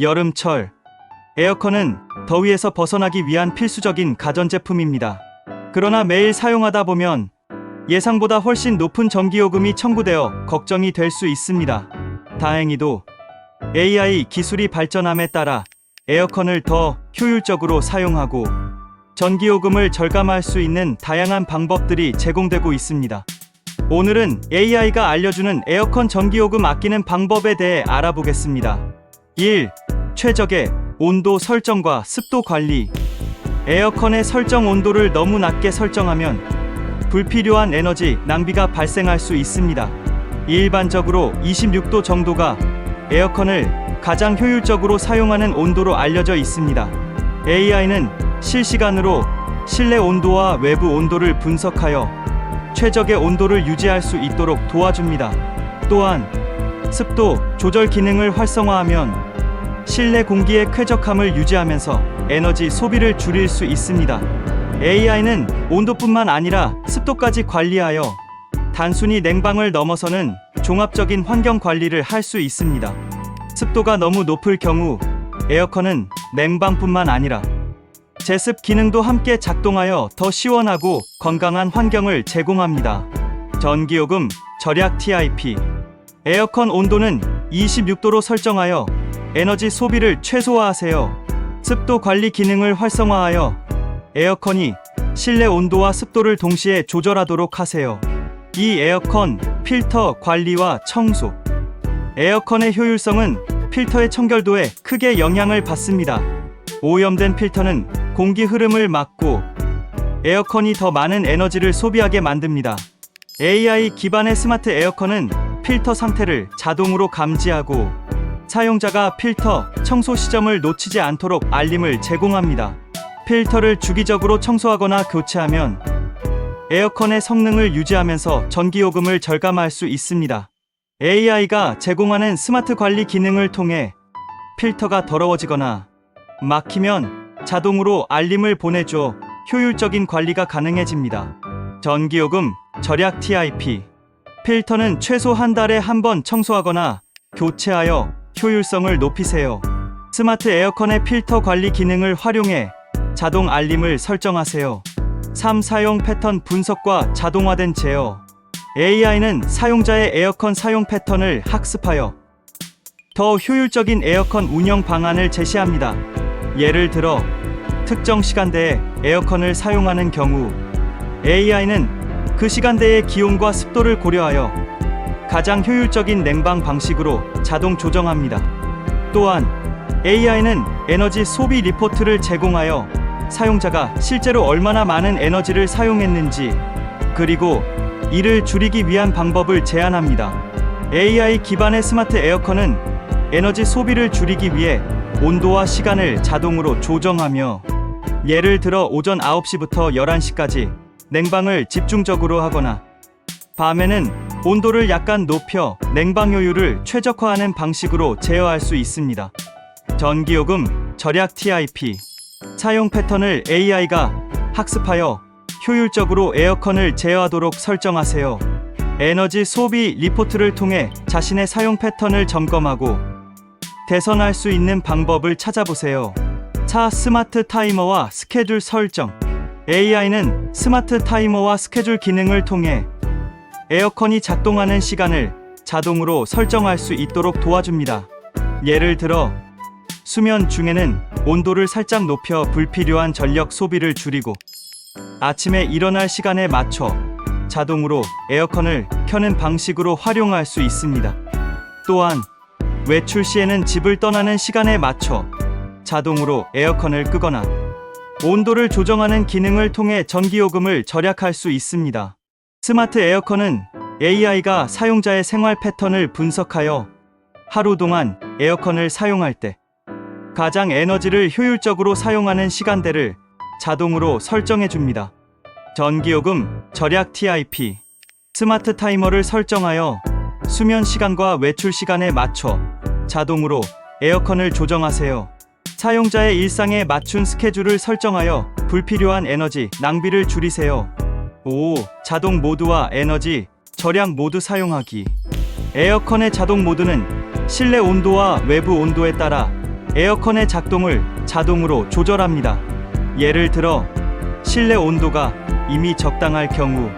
여름철 에어컨은 더위에서 벗어나기 위한 필수적인 가전제품입니다. 그러나 매일 사용하다 보면 예상보다 훨씬 높은 전기요금이 청구되어 걱정이 될 수 있습니다. 다행히도 AI 기술이 발전함에 따라 에어컨을 더 효율적으로 사용하고 전기요금을 절감할 수 있는 다양한 방법들이 제공되고 있습니다. 오늘은 AI가 알려주는 에어컨 전기요금 아끼는 방법에 대해 알아보겠습니다. 1. 최적의 온도 설정과 습도 관리. 에어컨의 설정 온도를 너무 낮게 설정하면 불필요한 에너지 낭비가 발생할 수 있습니다. 일반적으로 26도 정도가 에어컨을 가장 효율적으로 사용하는 온도로 알려져 있습니다. AI는 실시간으로 실내 온도와 외부 온도를 분석하여 최적의 온도를 유지할 수 있도록 도와줍니다. 또한 습도 조절 기능을 활성화하면 실내 공기의 쾌적함을 유지하면서 에너지 소비를 줄일 수 있습니다. AI는 온도뿐만 아니라 습도까지 관리하여 단순히 냉방을 넘어서는 종합적인 환경 관리를 할 수 있습니다. 습도가 너무 높을 경우 에어컨은 냉방뿐만 아니라 제습 기능도 함께 작동하여 더 시원하고 건강한 환경을 제공합니다. 전기요금 절약 TIP 에어컨 온도는 26도로 설정하여 에너지 소비를 최소화하세요. 습도 관리 기능을 활성화하여 에어컨이 실내 온도와 습도를 동시에 조절하도록 하세요. 이 에어컨 필터 관리와 청소. 에어컨의 효율성은 필터의 청결도에 크게 영향을 받습니다. 오염된 필터는 공기 흐름을 막고 에어컨이 더 많은 에너지를 소비하게 만듭니다. AI 기반의 스마트 에어컨은 필터 상태를 자동으로 감지하고 사용자가 필터 청소 시점을 놓치지 않도록 알림을 제공합니다. 필터를 주기적으로 청소하거나 교체하면 에어컨의 성능을 유지하면서 전기요금을 절감할 수 있습니다. AI가 제공하는 스마트 관리 기능을 통해 필터가 더러워지거나 막히면 자동으로 알림을 보내줘 효율적인 관리가 가능해집니다. 전기요금 절약 TIP 필터는 최소 한 달에 한 번 청소하거나 교체하여 효율성을 높이세요. 스마트 에어컨의 필터 관리 기능을 활용해 자동 알림을 설정하세요. 3. 사용 패턴 분석과 자동화된 제어. AI는 사용자의 에어컨 사용 패턴을 학습하여 더 효율적인 에어컨 운영 방안을 제시합니다. 예를 들어 특정 시간대에 에어컨을 사용하는 경우 AI는 그 시간대의 기온과 습도를 고려하여 가장 효율적인 냉방 방식으로 자동 조정합니다. 또한 AI는 에너지 소비 리포트를 제공하여 사용자가 실제로 얼마나 많은 에너지를 사용했는지 그리고 이를 줄이기 위한 방법을 제안합니다. AI 기반의 스마트 에어컨은 에너지 소비를 줄이기 위해 온도와 시간을 자동으로 조정하며 예를 들어 오전 9시부터 11시까지 냉방을 집중적으로 하거나 밤에는 온도를 약간 높여 냉방 효율을 최적화하는 방식으로 제어할 수 있습니다. 전기요금 절약 TIP 사용 패턴을 AI가 학습하여 효율적으로 에어컨을 제어하도록 설정하세요. 에너지 소비 리포트를 통해 자신의 사용 패턴을 점검하고 개선할 수 있는 방법을 찾아보세요. 차 스마트 타이머와 스케줄 설정. AI는 스마트 타이머와 스케줄 기능을 통해 에어컨이 작동하는 시간을 자동으로 설정할 수 있도록 도와줍니다. 예를 들어 수면 중에는 온도를 살짝 높여 불필요한 전력 소비를 줄이고 아침에 일어날 시간에 맞춰 자동으로 에어컨을 켜는 방식으로 활용할 수 있습니다. 또한 외출 시에는 집을 떠나는 시간에 맞춰 자동으로 에어컨을 끄거나 온도를 조정하는 기능을 통해 전기요금을 절약할 수 있습니다. 스마트 에어컨은 AI가 사용자의 생활 패턴을 분석하여 하루 동안 에어컨을 사용할 때 가장 에너지를 효율적으로 사용하는 시간대를 자동으로 설정해 줍니다. 전기요금 절약 TIP 스마트 타이머를 설정하여 수면 시간과 외출 시간에 맞춰 자동으로 에어컨을 조정하세요. 사용자의 일상에 맞춘 스케줄을 설정하여 불필요한 에너지 낭비를 줄이세요. 5. 자동 모드와 에너지 절약 모드 사용하기. 에어컨의 자동 모드는 실내 온도와 외부 온도에 따라 에어컨의 작동을 자동으로 조절합니다. 예를 들어 실내 온도가 이미 적당할 경우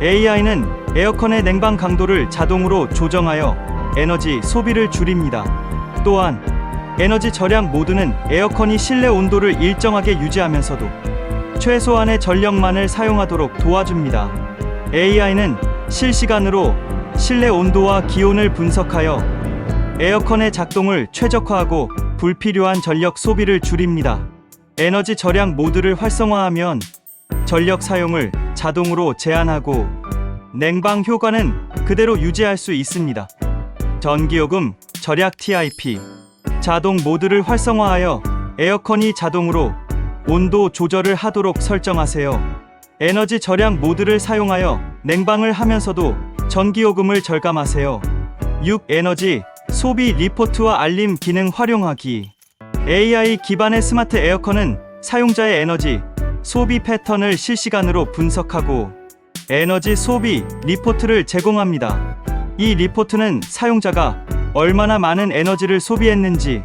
AI는 에어컨의 냉방 강도를 자동으로 조정하여 에너지 소비를 줄입니다. 또한 에너지 절약 모드는 에어컨이 실내 온도를 일정하게 유지하면서도 최소한의 전력만을 사용하도록 도와줍니다. AI는 실시간으로 실내 온도와 기온을 분석하여 에어컨의 작동을 최적화하고 불필요한 전력 소비를 줄입니다. 에너지 절약 모드를 활성화하면 전력 사용을 자동으로 제한하고 냉방 효과는 그대로 유지할 수 있습니다. 전기요금 절약 TIP 자동 모드를 활성화하여 에어컨이 자동으로 온도 조절을 하도록 설정하세요. 에너지 절약 모드를 사용하여 냉방을 하면서도 전기요금을 절감하세요. 6. 에너지 소비 리포트와 알림 기능 활용하기 AI 기반의 스마트 에어컨은 사용자의 에너지 소비 패턴을 실시간으로 분석하고 에너지 소비 리포트를 제공합니다. 이 리포트는 사용자가 얼마나 많은 에너지를 소비했는지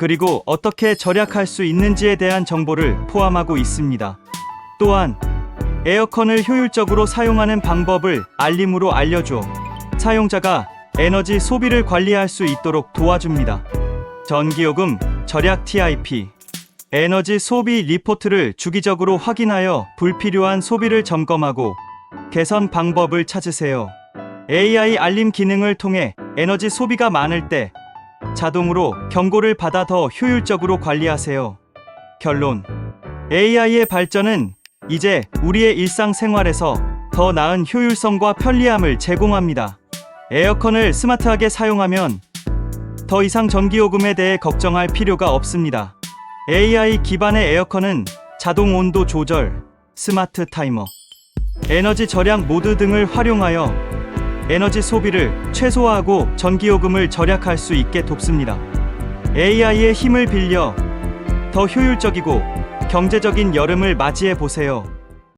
그리고 어떻게 절약할 수 있는지에 대한 정보를 포함하고 있습니다. 또한 에어컨을 효율적으로 사용하는 방법을 알림으로 알려줘 사용자가 에너지 소비를 관리할 수 있도록 도와줍니다. 전기요금 절약 TIP 에너지 소비 리포트를 주기적으로 확인하여 불필요한 소비를 점검하고 개선 방법을 찾으세요. AI 알림 기능을 통해 에너지 소비가 많을 때 자동으로 경고를 받아 더 효율적으로 관리하세요. 결론 AI의 발전은 이제 우리의 일상생활에서 더 나은 효율성과 편리함을 제공합니다. 에어컨을 스마트하게 사용하면 더 이상 전기요금에 대해 걱정할 필요가 없습니다. AI 기반의 에어컨은 자동 온도 조절, 스마트 타이머, 에너지 절약 모드 등을 활용하여 에너지 소비를 최소화하고 전기요금을 절약할 수 있게 돕습니다. AI의 힘을 빌려 더 효율적이고 경제적인 여름을 맞이해 보세요.